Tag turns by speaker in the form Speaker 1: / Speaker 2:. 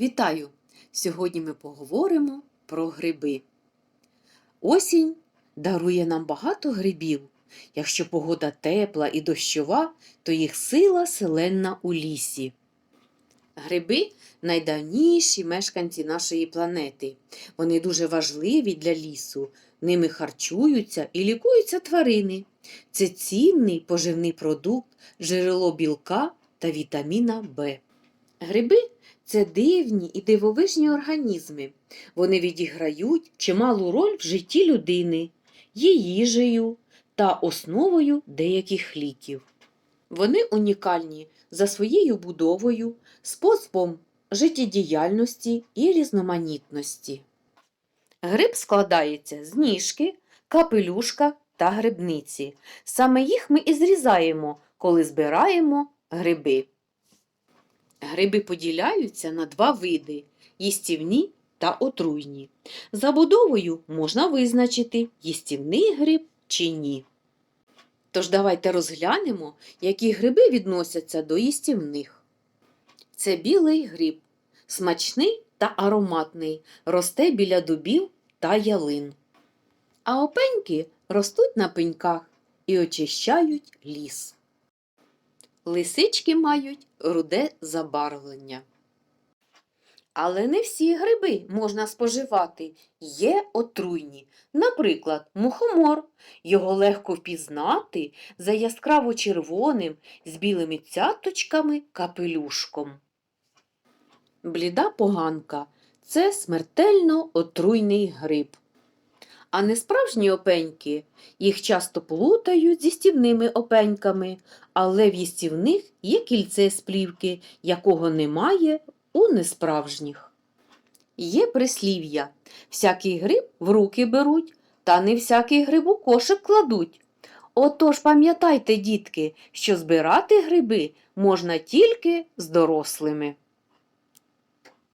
Speaker 1: Вітаю! Сьогодні ми поговоримо про гриби. Осінь дарує нам багато грибів. Якщо погода тепла і дощова, то їх сила селенна у лісі. Гриби найдавніші мешканці нашої планети. Вони дуже важливі для лісу. Ними харчуються і лікуються тварини. Це цінний поживний продукт, джерело білка та вітаміна В. Гриби це дивні і дивовижні організми. Вони відіграють чималу роль в житті людини, є їжею та основою деяких ліків. Вони унікальні за своєю будовою, способом життєдіяльності і різноманітності. Гриб складається з ніжки, капелюшка та грибниці. Саме їх ми і зрізаємо, коли збираємо гриби. Гриби поділяються на два види їстівні та отруйні. За будовою можна визначити, їстівний гриб чи ні. Тож давайте розглянемо, які гриби відносяться до їстівних. Це білий гриб, смачний та ароматний, росте біля дубів та ялин. А опеньки ростуть на пеньках і очищають ліс. Лисички мають руде забарвлення. Але не всі гриби можна споживати, є отруйні. Наприклад, мухомор. Його легко впізнати за яскраво червоним з білими цяточками капелюшком. Бліда поганка це смертельно отруйний гриб. А несправжні опеньки їх часто плутають зі стівними опеньками, але в їстівних є кільце з плівки, якого немає у несправжніх. Є прислів'я всякий гриб в руки беруть, та не всякий гриб у кошик кладуть. Отож пам'ятайте, дітки, що збирати гриби можна тільки з дорослими.